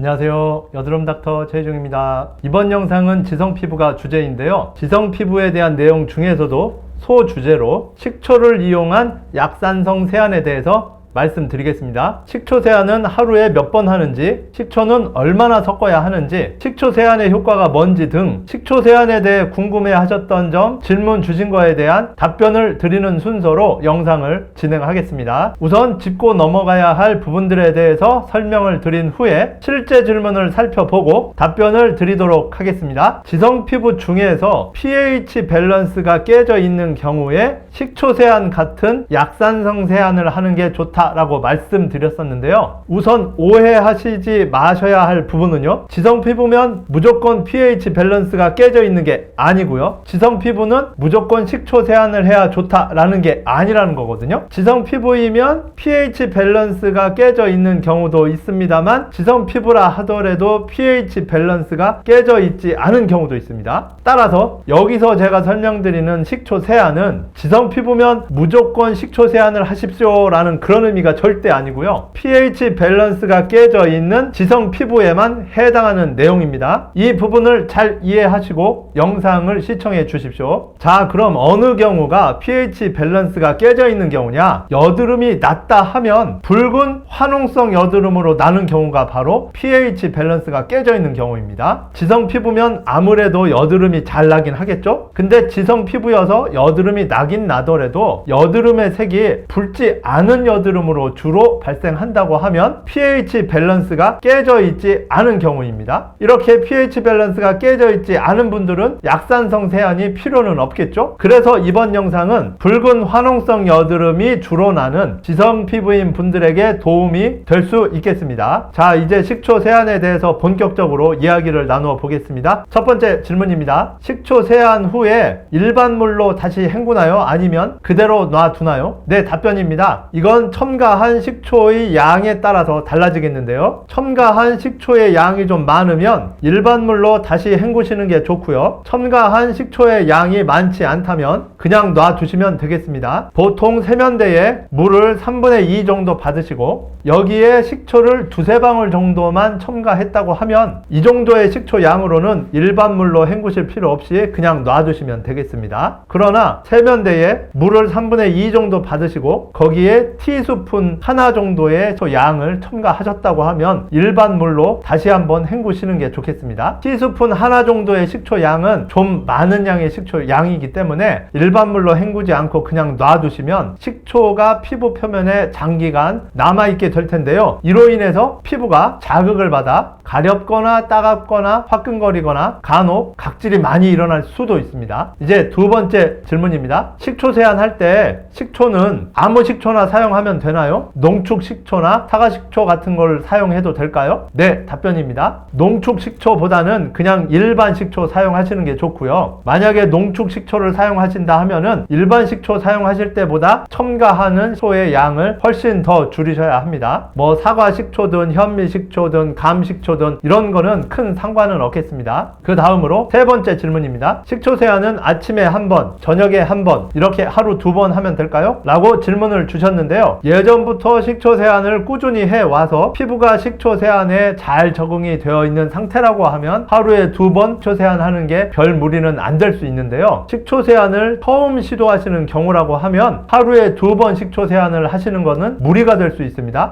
안녕하세요. 여드름 닥터 최희중입니다. 이번 영상은 지성 피부가 주제인데요. 지성 피부에 대한 내용 중에서도 소 주제로 식초를 이용한 약산성 세안에 대해서 말씀드리겠습니다. 식초 세안은 하루에 몇 번 하는지, 식초는 얼마나 섞어야 하는지, 식초 세안의 효과가 뭔지 등 식초 세안에 대해 궁금해 하셨던 점, 질문 주신 거에 대한 답변을 드리는 순서로 영상을 진행하겠습니다. 우선 짚고 넘어가야 할 부분들에 대해서 설명을 드린 후에 실제 질문을 살펴보고 답변을 드리도록 하겠습니다. 지성 피부 중에서 pH 밸런스가 깨져 있는 경우에 식초 세안 같은 약산성 세안을 하는 게 좋다 라고 말씀드렸었는데요. 우선 오해하시지 마셔야 할 부분은요. 지성 피부면 무조건 pH 밸런스가 깨져 있는 게 아니고요. 지성 피부는 무조건 식초 세안을 해야 좋다라는 게 아니라는 거거든요. 지성 피부이면 pH 밸런스가 깨져 있는 경우도 있습니다만 지성 피부라 하더라도 pH 밸런스가 깨져 있지 않은 경우도 있습니다. 따라서 여기서 제가 설명드리는 식초 세안은 지성 피부면 무조건 식초 세안을 하십시오라는 그런 의미가 절대 아니고요. pH 밸런스가 깨져 있는 지성 피부에만 해당하는 내용입니다. 이 부분을 잘 이해하시고 영상을 시청해 주십시오. 자, 그럼 어느 경우가 pH 밸런스가 깨져 있는 경우냐? 여드름이 낮다 하면 붉은 화농성 여드름으로 나는 경우가 바로 pH 밸런스가 깨져 있는 경우입니다. 지성 피부면 아무래도 여드름이 잘 나긴 하겠죠? 근데 지성 피부여서 여드름이 나긴 나더라도 여드름의 색이 붉지 않은 여드름 으로 주로 발생한다고 하면 pH 밸런스가 깨져 있지 않은 경우입니다. 이렇게 pH 밸런스가 깨져 있지 않은 분들은 약산성 세안이 필요는 없겠죠? 그래서 이번 영상은 붉은 화농성 여드름이 주로 나는 지성 피부인 분들에게 도움이 될 수 있겠습니다. 자, 이제 식초 세안에 대해서 본격적으로 이야기를 나누어 보겠습니다. 첫 번째 질문입니다. 식초 세안 후에 일반 물로 다시 헹구나요? 아니면 그대로 놔두나요? 네, 답변입니다. 이건 첨 가한 식초의 양에 따라서 달라지겠는데요. 첨가한 식초의 양이 좀 많으면 일반 물로 다시 헹구시는 게 좋고요. 첨가한 식초의 양이 많지 않다면 그냥 놔두시면 되겠습니다. 보통 세면대에 물을 3분의 2 정도 받으시고 여기에 식초를 두세 방울 정도만 첨가했다고 하면 이 정도의 식초 양으로는 일반 물로 헹구실 필요 없이 그냥 놔두시면 되겠습니다. 그러나 세면대에 물을 3분의 2 정도 받으시고 거기에 티스푼 하나 정도의 저 양을 첨가하셨다고 하면 일반 물로 다시 한번 헹구시는 게 좋겠습니다. 티스푼 하나 정도의 식초 양은 좀 많은 양의 식초 양이기 때문에 일반 물로 헹구지 않고 그냥 놔두시면 식초가 피부 표면에 장기간 남아있게 될 텐데요. 이로 인해서 피부가 자극을 받아 가렵거나 따갑거나 화끈거리거나 간혹 각질이 많이 일어날 수도 있습니다. 이제 두 번째 질문입니다. 식초 세안할 때 식초는 아무 식초나 사용하면 되나요? 농축 식초나 사과 식초 같은 걸 사용해도 될까요? 네, 답변입니다. 농축 식초보다는 그냥 일반 식초 사용하시는 게 좋고요. 만약에 농축 식초를 사용하신다 하면은 일반 식초 사용하실 때보다 첨가하는 식초의 양을 훨씬 더 줄이셔야 합니다. 뭐 사과 식초든 현미 식초든 감 식초든 이런 거는 큰 상관은 없겠습니다. 그 다음으로 세 번째 질문입니다. 식초 세안은 아침에 한 번, 저녁에 한 번, 이렇게 하루 두 번 하면 될까요? 라고 질문을 주셨는데요. 예전부터 식초 세안을 꾸준히 해 와서 피부가 식초 세안에 잘 적응이 되어 있는 상태라고 하면 하루에 두 번 식초 세안하는 게 별 무리는 안 될 수 있는데요. 식초 세안을 처음 시도하시는 경우라고 하면 하루에 두 번 식초 세안을 하시는 것은 무리가 될 수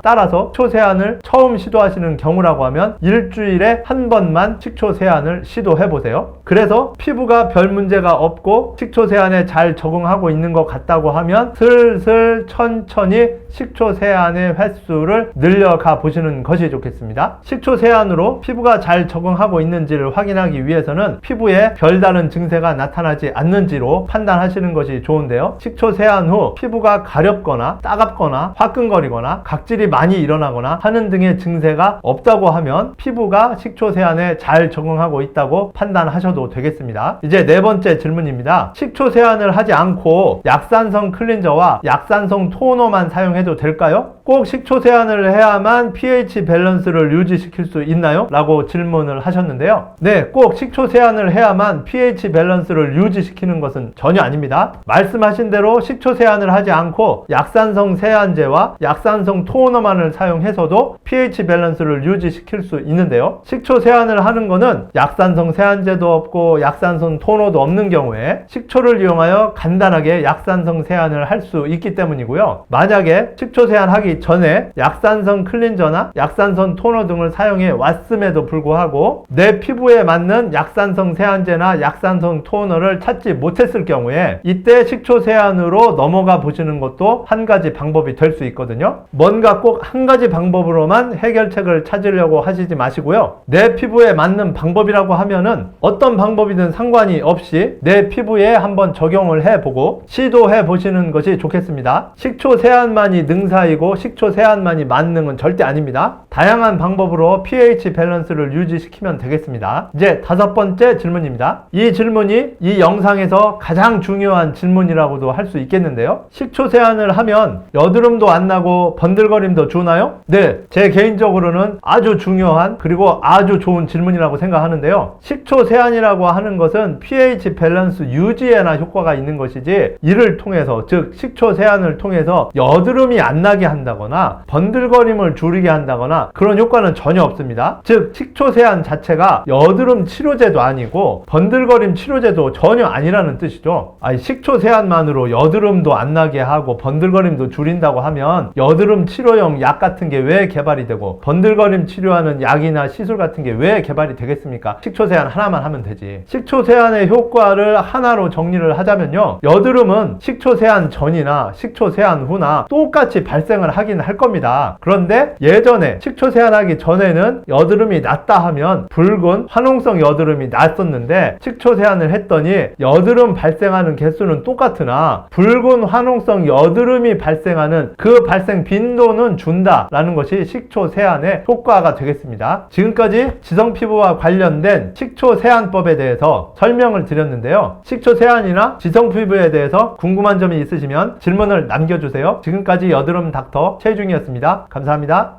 따라서 식초 세안을 처음 시도하시는 경우라고 하면 일주일에 한 번만 식초 세안을 시도해 보세요. 그래서 피부가 별 문제가 없고 식초 세안에 잘 적응하고 있는 것 같다고 하면 슬슬 천천히 식초 세안의 횟수를 늘려가 보시는 것이 좋겠습니다. 식초 세안으로 피부가 잘 적응하고 있는지를 확인하기 위해서는 피부에 별다른 증세가 나타나지 않는지로 판단하시는 것이 좋은데요. 식초 세안 후 피부가 가렵거나 따갑거나 화끈거리거나 각질이 많이 일어나거나 하는 등의 증세가 없다고 하면 피부가 식초 세안에 잘 적응하고 있다고 판단하셔도 되겠습니다. 이제 네 번째 질문입니다. 식초 세안을 하지 않고 약산성 클린저와 약산성 토너만 사용해도 될까요? 꼭 식초 세안을 해야만 pH 밸런스를 유지시킬 수 있나요? 라고 질문을 하셨는데요. 네, 꼭 식초 세안을 해야만 pH 밸런스를 유지시키는 것은 전혀 아닙니다. 말씀하신 대로 식초 세안을 하지 않고 약산성 세안제와 약산성 토너 토너만을 사용해서도 pH 밸런스를 유지시킬 수 있는데요. 식초 세안을 하는 거는 약산성 세안제도 없고 약산성 토너도 없는 경우에 식초를 이용하여 간단하게 약산성 세안을 할 수 있기 때문이고요. 만약에 식초 세안하기 전에 약산성 클린저나 약산성 토너 등을 사용해 왔음에도 불구하고 내 피부에 맞는 약산성 세안제나 약산성 토너를 찾지 못했을 경우에 이때 식초 세안으로 넘어가 보시는 것도 한 가지 방법이 될 수 있거든요. 뭔가 꼭 한 가지 방법으로만 해결책을 찾으려고 하시지 마시고요. 내 피부에 맞는 방법이라고 하면은 어떤 방법이든 상관이 없이 내 피부에 한번 적용을 해보고 시도해 보시는 것이 좋겠습니다. 식초 세안만이 능사이고 식초 세안만이 만능은 절대 아닙니다. 다양한 방법으로 pH 밸런스를 유지시키면 되겠습니다. 이제 다섯 번째 질문입니다. 이 질문이 이 영상에서 가장 중요한 질문이라고도 할 수 있겠는데요. 식초 세안을 하면 여드름도 안 나고 번들거림도 주나요? 네, 제 개인적으로는 아주 중요한 그리고 아주 좋은 질문이라고 생각하는데요. 식초 세안이라고 하는 것은 pH 밸런스 유지에나 효과가 있는 것이지 이를 통해서 즉 식초 세안을 통해서 여드름이 안 나게 한다 거나 번들거림을 줄이게 한다거나 그런 효과는 전혀 없습니다. 즉 식초 세안 자체가 여드름 치료제도 아니고 번들거림 치료제도 전혀 아니라는 뜻이죠. 아니 식초 세안만으로 여드름도 안 나게 하고 번들거림도 줄인다고 하면 여드름 치료용 약 같은 게 왜 개발이 되고 번들거림 치료하는 약이나 시술 같은 게 왜 개발이 되겠습니까? 식초 세안 하나만 하면 되지. 식초 세안의 효과를 하나로 정리를 하자면요. 여드름은 식초 세안 전이나 식초 세안 후나 똑같이 발생을 하긴 할 겁니다. 그런데 예전에 식초 세안하기 전에는 여드름이 났다 하면 붉은 화농성 여드름이 났었는데 식초 세안을 했더니 여드름 발생하는 개수는 똑같으나 붉은 화농성 여드름이 발생하는 그 발생 빈도는 준다라는 것이 식초 세안의 효과가 되겠습니다. 지금까지 지성 피부와 관련된 식초 세안법에 대해서 설명을 드렸는데요. 식초 세안이나 지성 피부에 대해서 궁금한 점이 있으시면 질문을 남겨주세요. 지금까지 여드름 닥터 최중이었습니다. 감사합니다.